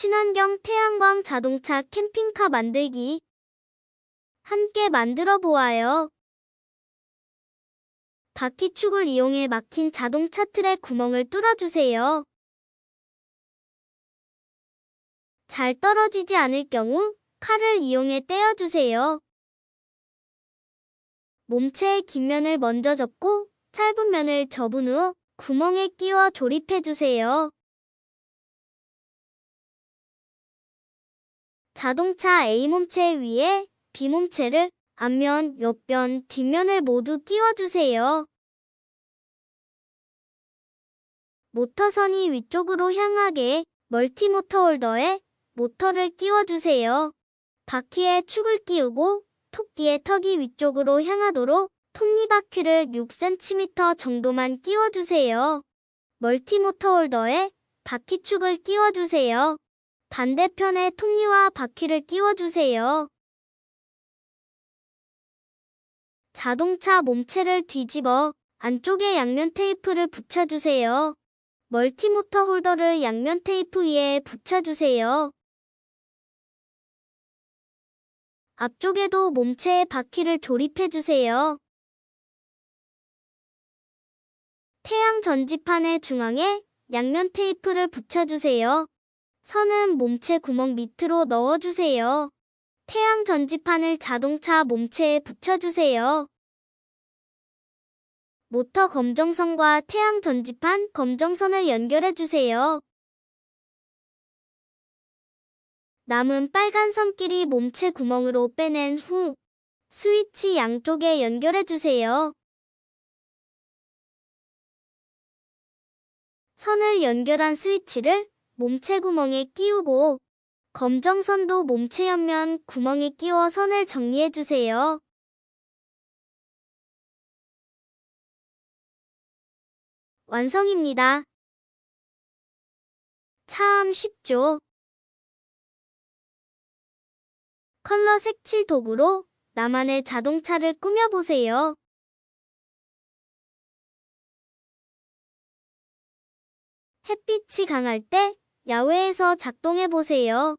친환경 태양광 자동차 캠핑카 만들기. 함께 만들어 보아요. 바퀴축을 이용해 막힌 자동차 틀에 구멍을 뚫어주세요. 잘 떨어지지 않을 경우 칼을 이용해 떼어주세요. 몸체의 긴 면을 먼저 접고 짧은 면을 접은 후 구멍에 끼워 조립해주세요. 자동차 A몸체 위에 B몸체를 앞면, 옆면, 뒷면을 모두 끼워주세요. 모터선이 위쪽으로 향하게 멀티모터 홀더에 모터를 끼워주세요. 바퀴에 축을 끼우고 토끼의 턱이 위쪽으로 향하도록 톱니바퀴를 6cm 정도만 끼워주세요. 멀티모터 홀더에 바퀴축을 끼워주세요. 반대편에 톱니와 바퀴를 끼워주세요. 자동차 몸체를 뒤집어 안쪽에 양면 테이프를 붙여주세요. 멀티모터 홀더를 양면 테이프 위에 붙여주세요. 앞쪽에도 몸체에 바퀴를 조립해주세요. 태양 전지판의 중앙에 양면 테이프를 붙여주세요. 선은 몸체 구멍 밑으로 넣어주세요. 태양 전지판을 자동차 몸체에 붙여주세요. 모터 검정선과 태양 전지판 검정선을 연결해주세요. 남은 빨간 선끼리 몸체 구멍으로 빼낸 후 스위치 양쪽에 연결해주세요. 선을 연결한 스위치를 몸체 구멍에 끼우고 검정선도 몸체 옆면 구멍에 끼워 선을 정리해주세요. 완성입니다. 참 쉽죠? 컬러 색칠 도구로 나만의 자동차를 꾸며보세요. 햇빛이 강할 때 야외에서 작동해 보세요.